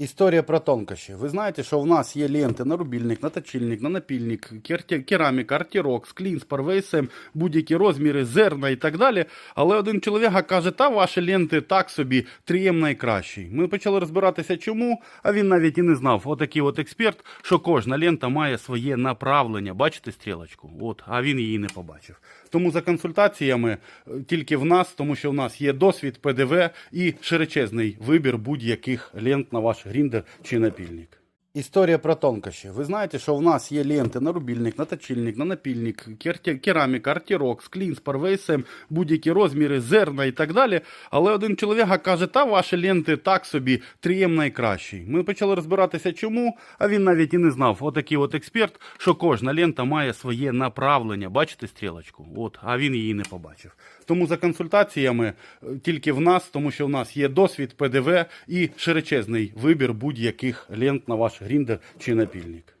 Історія про тонкощі. Ви знаєте, що в нас є ленти на рубільник, на точильник, на напільник, кераміка, артірок, склінспар, ВСМ, будь-які розміри, зерна і так далі. Але один чоловік каже, та ваші ленти так собі, трієм найкращий. Ми почали розбиратися чому, а він навіть і не знав. Отакий от експерт, що кожна лента має своє направлення. Бачите стрілочку? От, а він її не побачив. Тому за консультаціями е, тільки в нас, тому що в нас є досвід, ПДВ і широчезний вибір будь-яких лент на ваш гріндер чи напільник. Історія про тонкощі. Ви знаєте, що в нас є ленти на рубільник, на точильник, на напільник, кераміка, артірок, склінспар, ВСМ, будь-які розміри, зерна і так далі. Але один чоловік каже, та ваші ленти так собі, трієм найкращий. Ми почали розбиратися чому, а він навіть і не знав. Отакий от експерт, що кожна лента має своє направлення. Бачите стрілочку? От, а він її не побачив. Тому за консультаціями е, тільки в нас, тому що в нас є досвід, ПДВ і широчезний вибір будь-яких лент на ваш гріндер чи напільник.